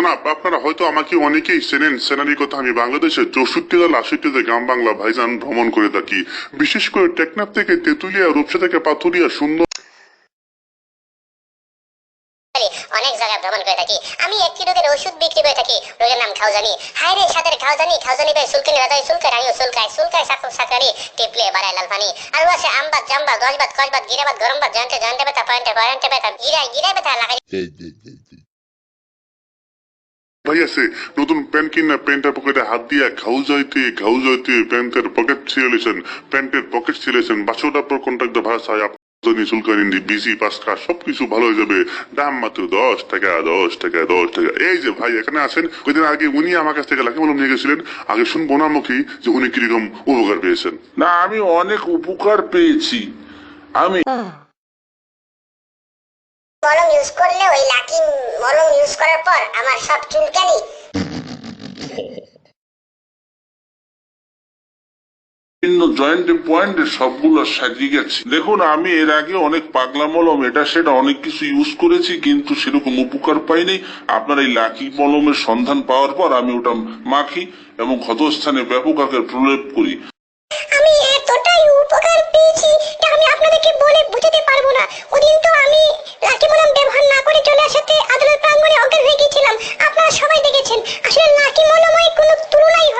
জনাব আপনারা হয়তো আমাকে অনেকেই চেনেন। সেনারির কথা আমি বাংলাদেশের চৌষট্টি জেলা আশিটিতে গ্রাম বাংলা ভাইজান ভ্রমণ করে থাকি। বিশেষ করে টেকনাফ থেকে তেতুলিয়া রূপসা থেকে পাথুরিয়া সুন্দর অনেক জায়গায় ভ্রমণ করে থাকি। আমি একটি রোগের ওষুধ বিক্রি করে থাকি। রোগের নাম খাওজানি। হায় রে সাদের খাওজানি খাওজানি ভাই সুলকানি বাজাই সুলকায় আমিও সুলকায় সুলকায় সাকুর সাকারি টিপলে বাড়ায় লাল পানি আর আছে ব্যথা পয়েন্টে পয়েন্টে গিরায় গিরায় ব্যথা লাগাই ভাই আছে। নতুন প্যান্ট কিনা প্যান্টের পকেটে হাত দিয়া ঘাউ যাইতে ঘাউ যাইতে প্যান্টের পকেট ছিঁড়েছেন প্যান্টের পকেট ছিঁড়েছেন। বাসোটার পর কন্ট্রাক্ট ভাষায় আপনি সুলকানি বিসি পাসকা সবকিছু ভালো হয়ে যাবে। দাম মাত্র দশ টাকা দশ টাকা দশ টাকা। এই যে ভাই এখানে আছেন কদিন আগে উনি আমার কাছ থেকে লাখে মলম নিয়ে গেছিলেন। আগে শুনব না মুখী যে উনি কীরকম উপকার পেয়েছেন। না আমি অনেক উপকার পেয়েছি। আমি মলম ইউজ করলে ওই লাকি মলম ইউজ করার পর আমার সব চুলকানি। বিভিন্ন জয়েন্টে পয়েন্টে সবগুলো সাজিয়ে গেছে। দেখুন, আমি এর আগে অনেক পাগলা মলম, এটা সেটা অনেক কিছু ইউজ করেছি, কিন্তু সেরকম উপকার পাইনি। আপনার এই লাকি মলমের সন্ধান পাওয়ার পর আমি ওটা মাখি এবং ক্ষতস্থানে ব্যাপক আকারে প্রলেপ করি। Hey,